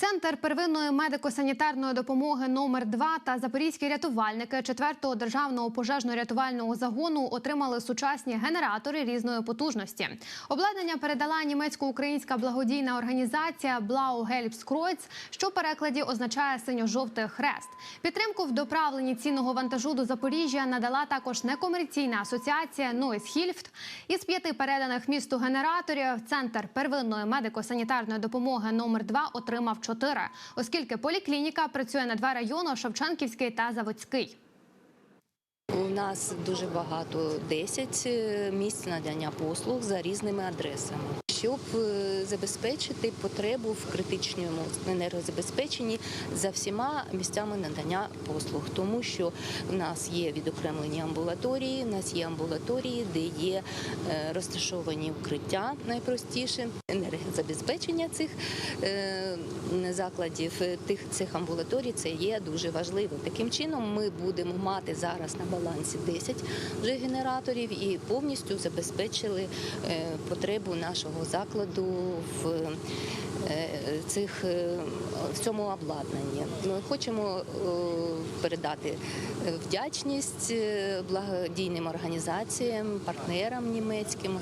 Центр первинної медико-санітарної допомоги номер 2 та запорізькі рятувальники 4-го державного пожежно-рятувального загону отримали сучасні генератори різної потужності. Обладнання передала німецько-українська благодійна організація Blau Helpskreuz, що в перекладі означає синьо-жовтий хрест. Підтримку в доправленні цінного вантажу до Запоріжжя надала також некомерційна асоціація Noise Hilft. Із п'яти переданих місту генераторів центр первинної медико-санітарної допомоги номер 2 отримав чотири, оскільки поліклініка працює на два райони Шевченківський та Заводський. У нас дуже багато 10 е, місць надання послуг за різними адресами. Щоб е, забезпечити потребу в критичному енергозабезпеченні за всіма місцями надання послуг, тому що в нас є відокремлені амбулаторії, в нас є амбулаторії, де є е, розташовані укриття найпростіше. Енергозабезпечення цих е, закладів, тих цих амбулаторій, це є дуже важливо. Таким чином, ми будемо мати зараз на балансі 10 вже генераторів і повністю забезпечили потребу нашого закладу в е, цих е, в цьому обладнанні. Ми хочемо е, передати вдячність благодійним організаціям, партнерам німецьким,